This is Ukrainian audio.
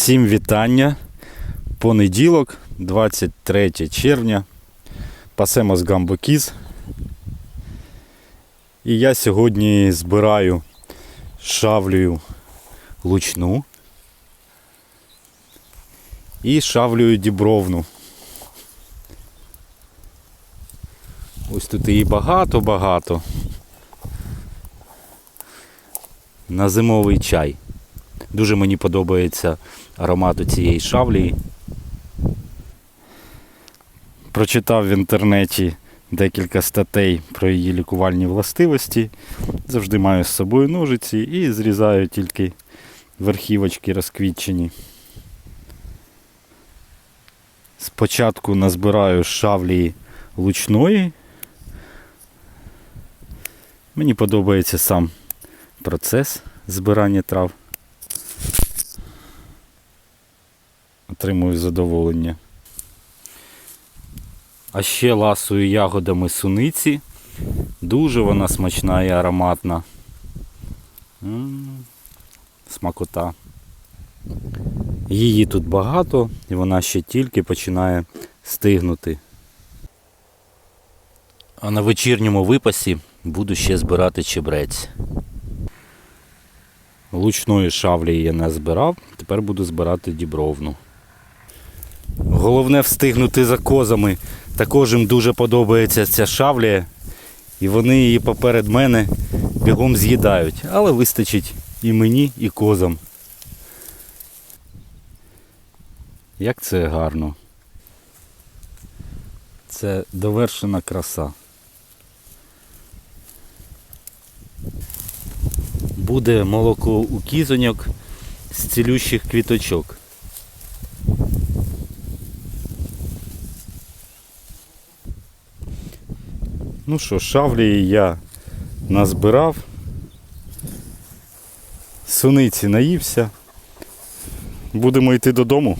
Всім вітання. Понеділок, 23 червня. Пасемо з гамбокіз. І я сьогодні збираю шавлею лучну і шавлею дібровну. Ось тут її багато-багато. На зимовий чай. Дуже мені подобається аромат у цієї шавлі. Прочитав в інтернеті декілька статей про її лікувальні властивості. Завжди маю з собою ножиці і зрізаю тільки верхівочки розквітчені. Спочатку назбираю шавлі лучної. Мені подобається сам процес збирання трав. Отримую задоволення. А ще ласую ягодами суниці. Дуже вона смачна і ароматна. Смакота. Її тут багато і вона ще тільки починає стигнути. А на вечірньому випасі буду ще збирати чебрець. Лучної шавлі я не збирав, тепер буду збирати дібровну. Головне встигнути за козами. Також їм дуже подобається ця шавля, і вони її поперед мене бігом з'їдають, але вистачить і мені, і козам. Як це гарно. Це довершена краса. Буде молоко у кізоньок з цілющих квіточок. Ну що, шавлі я назбирав. Суниці наївся. Будемо йти додому.